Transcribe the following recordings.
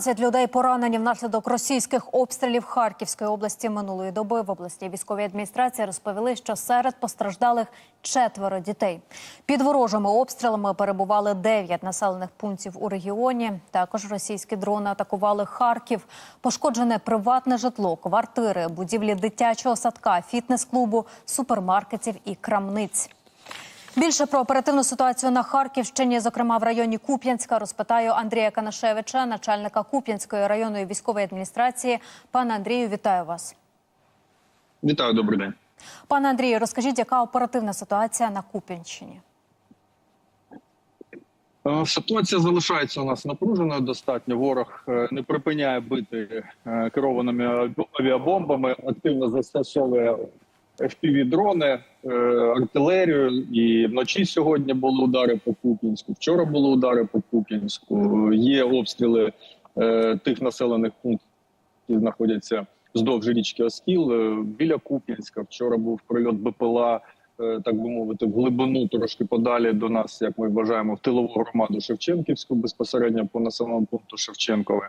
10 людей поранені внаслідок російських обстрілів Харківської області минулої доби. В області військовій адміністрації розповіли, що серед постраждалих четверо дітей. Під ворожими обстрілами перебували 9 населених пунктів у регіоні. Також російські дрони атакували Харків. Пошкоджене приватне житло, квартири, будівлі дитячого садка, фітнес-клубу, супермаркетів і крамниць. Більше про оперативну ситуацію на Харківщині, зокрема в районі Куп'янська, розпитаю Андрія Канашевича, начальника Куп'янської районної військової адміністрації. Пане Андрію, вітаю вас. Вітаю, добрий день. Пане Андрію, розкажіть, яка оперативна ситуація на Куп'янщині? Е, Ситуація залишається у нас напруженою. Достатньо ворог е, не припиняє бити е, керованими авіабомбами, активно застосовує FPV-дрони, е, артилерію. І вночі сьогодні були удари по Куп'янську. Вчора були удари по Куп'янську. Є обстріли е, тих населених пунктів, які знаходяться вздовж річки Оскіл е, біля Куп'янська. Вчора був прильот БПЛА. Так би мовити, в глибину трошки подалі до нас, як ми вважаємо, в тилову громаду Шевченківську безпосередньо по населеному пункту Шевченкове.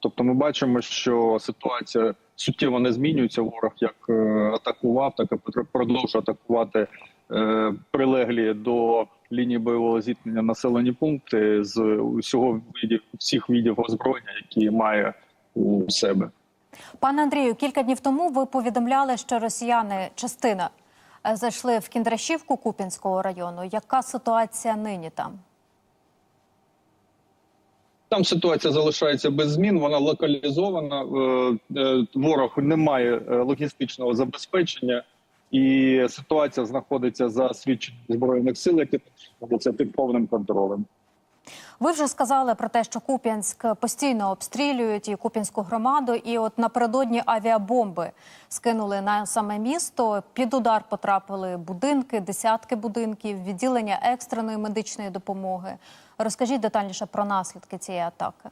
Тобто, ми бачимо, що ситуація суттєво не змінюється. Ворог як е, атакував, так і продовжує атакувати е, прилеглі до лінії бойового зіткнення населені пункти з усього видів всіх видів озброєння, які має у себе. Пане Андрію, кілька днів тому ви повідомляли, що росіяни частина е, зайшли в Кіндрашівку Куп'янського району. Яка ситуація нині там? Там ситуація залишається без змін. Вона локалізована. Е, е, Ворог не має е, логістичного забезпечення, і ситуація знаходиться за свідченням збройних сил, які знаходяться під повним контролем. Ви вже сказали про те, що Куп'янськ постійно обстрілюють і Куп'янську громаду. І от напередодні авіабомби скинули на саме місто. Під удар потрапили будинки, десятки будинків, відділення екстреної медичної допомоги. Розкажіть детальніше про наслідки цієї атаки.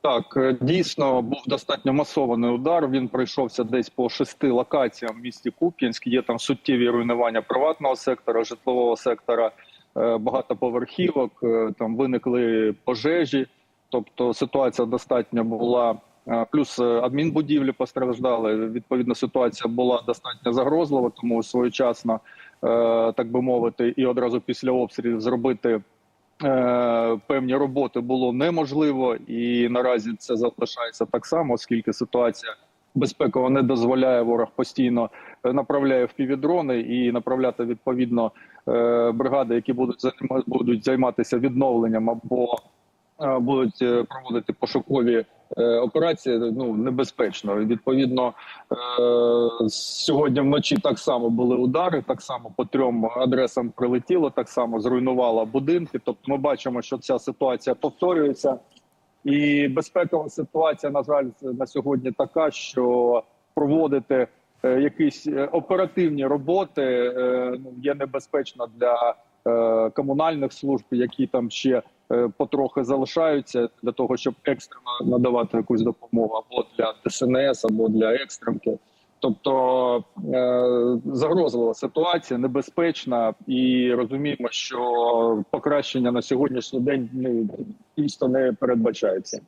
Так, е, дійсно був достатньо масований удар. Він пройшовся десь по шести локаціям в місті Куп'янськ. Є там суттєві руйнування приватного сектора, житлового сектора, е, багатоповерхівок. е, Там виникли пожежі. Тобто ситуація достатньо була. Плюс адмінбудівлі постраждали. Відповідно, ситуація була достатньо загрозлива, тому своєчасно, так би мовити, і одразу після обстрілів зробити е, певні роботи було неможливо, і наразі це залишається так само, оскільки ситуація безпекова не дозволяє ворог постійно е, направляє впівдрони і направляти відповідно е, бригади, які будуть будуть займатися відновленням або е, будуть е, проводити пошукові е, операції. Ну небезпечно. Відповідно, е, сьогодні вночі так само були удари, так само по трьом адресам прилетіло, так само зруйнувало будинки. Тобто, ми бачимо, що ця ситуація повторюється. І безпекова ситуація, на жаль, на сьогодні така, що проводити е, якісь оперативні роботи ну, є небезпечно для комунальних служб, які там ще потрохи залишаються для того, щоб екстрено надавати якусь допомогу або для ДСНС, або для екстремки. Тобто е, загрозлива ситуація, небезпечна, і розуміємо, що покращення на сьогоднішній день ну, дійсно не передбачається.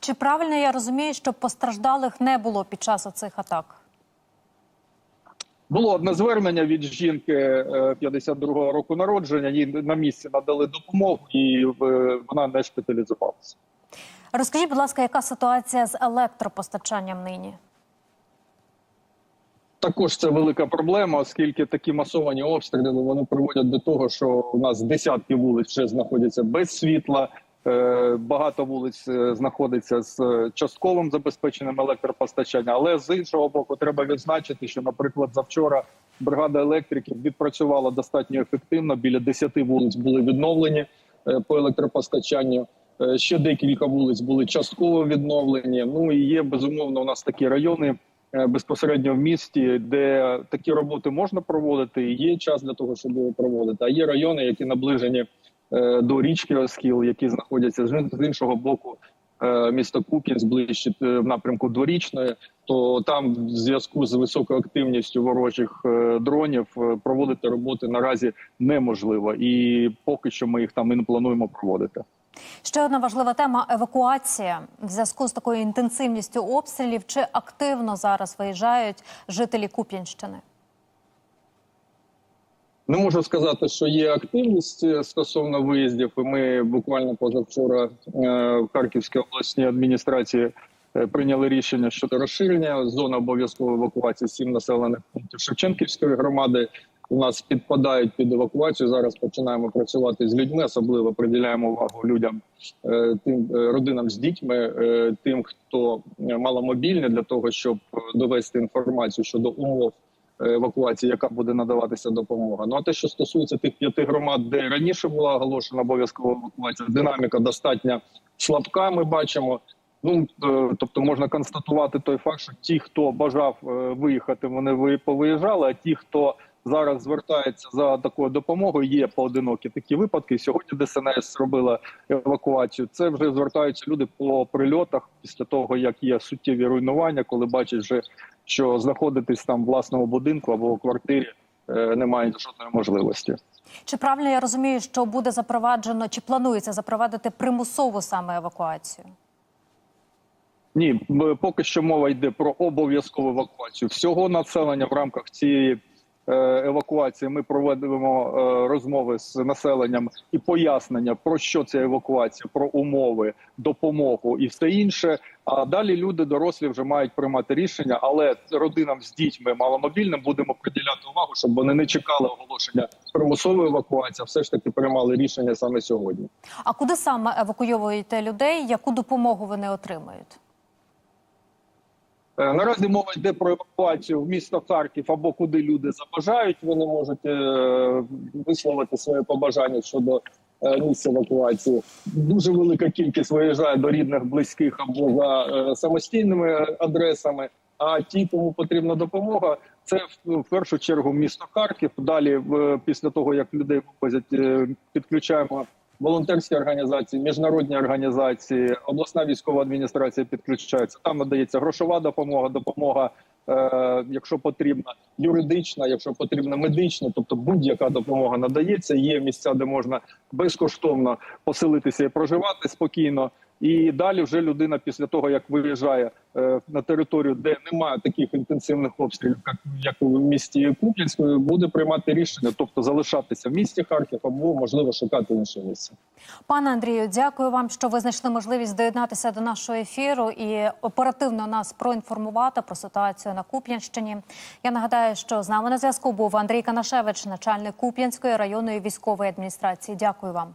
Чи правильно я розумію, що постраждалих не було під час оцих атак? Було одне звернення від жінки е, 52-го року народження. Їй на місці надали допомогу, і е, вона не шпиталізувалася. Розкажіть, будь ласка, яка ситуація з електропостачанням нині? Також це велика проблема, оскільки такі масовані обстріли вони приводять до того, що у нас десятки вулиць вже знаходяться без світла. Е, Багато вулиць е, знаходиться з е, частковим забезпеченням електропостачання. Але з іншого боку, треба відзначити, що, наприклад, завчора бригада електриків відпрацювала достатньо ефективно. Біля 10 вулиць були відновлені по електропостачанню. Ще декілька вулиць були частково відновлені. Ну і є безумовно у нас такі райони безпосередньо в місті, де такі роботи можна проводити. і Є час для того, щоб його проводити. А є райони, які наближені до річки Оскіл, які знаходяться з іншого боку. е, Міста Куп'янськ ближче е, в напрямку дворічної, то там в зв'язку з високою активністю ворожих е, дронів е, проводити роботи наразі неможливо, і поки що ми їх там і не плануємо проводити. Ще одна важлива тема евакуація. В зв'язку з такою інтенсивністю обстрілів чи активно зараз виїжджають жителі Куп'янщини? Не можу сказати, що є активність е, стосовно виїздів. Ми буквально позавчора е, в Харківській обласній адміністрації е, прийняли рішення щодо розширення зони обов'язкової евакуації сім населених пунктів Шевченківської громади. У нас підпадають під евакуацію. Зараз починаємо працювати з людьми. Особливо приділяємо увагу людям, тим родинам з дітьми, тим, хто маломобільний, для того, щоб довести інформацію щодо умов евакуації, яка буде надаватися допомога. Ну а те, що стосується тих п'яти громад, де раніше була оголошена обов'язкова евакуація, динаміка достатньо слабка. Ми бачимо. Ну е, тобто можна констатувати той факт, що ті, хто бажав е, виїхати, вони ви повиїжджали. А ті, хто зараз звертається за такою допомогою, є поодинокі такі випадки. Сьогодні ДСНС зробила евакуацію. Це вже звертаються люди по прильотах після того, як є суттєві руйнування, коли бачать вже що знаходитись там в власному будинку або в квартирі не немає жодної можливості. Чи правильно я розумію, що буде запроваджено чи планується запровадити примусову саме евакуацію? Ні, поки що мова йде про обов'язкову евакуацію. Всього населення в рамках цієї е, евакуації ми проведемо е, розмови з населенням і пояснення про що ця евакуація, про умови, допомогу і все інше. А далі люди дорослі вже мають приймати рішення, але родинам з дітьми маломобільним будемо приділяти увагу, щоб вони не чекали оголошення примусової евакуації, а все ж таки приймали рішення саме сьогодні. А куди саме евакуйовуєте людей? Яку допомогу вони отримають? Е, Наразі мова йде про евакуацію в місто Харків або куди люди забажають. Вони можуть е, висловити своє побажання щодо е, місця евакуації. Дуже велика кількість виїжджає до рідних, близьких або за самостійними адресами. А ті, кому потрібна допомога, це в, першу чергу місто Харків. Далі, після того як людей вивозять, підключаємо волонтерські організації, міжнародні організації, обласна військова адміністрація підключається. Там надається грошова допомога, допомога, е, якщо потрібна, юридична, якщо потрібна медична, тобто будь-яка допомога надається. Є місця, де можна безкоштовно поселитися і проживати спокійно. І далі вже людина після того, як виїжджає е, на територію, де немає таких інтенсивних обстрілів, як, у місті Куп'янської, буде приймати рішення, тобто залишатися в місті Харків або можливо шукати інше місце. Пане Андрію, дякую вам, що ви знайшли можливість доєднатися до нашого ефіру і оперативно нас проінформувати про ситуацію на Куп'янщині. Я нагадаю, що з нами на зв'язку був Андрій Канашевич, начальник Куп'янської районної військової адміністрації. Дякую вам.